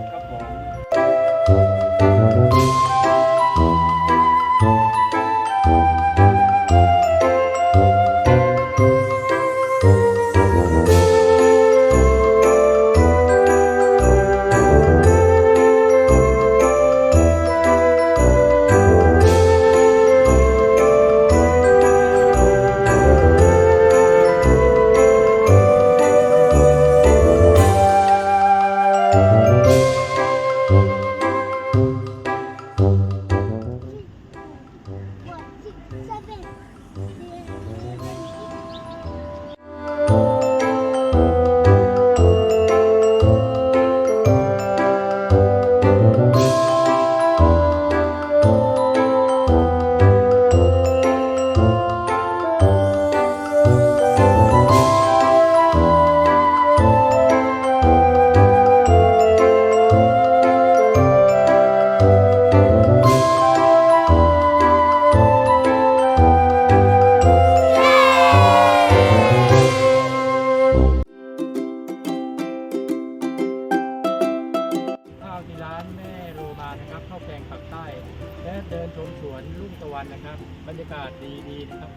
ดีต้ อน เดินชมสวนลุ่งตะวันนะครับ บรรยากาศดีๆนะครับ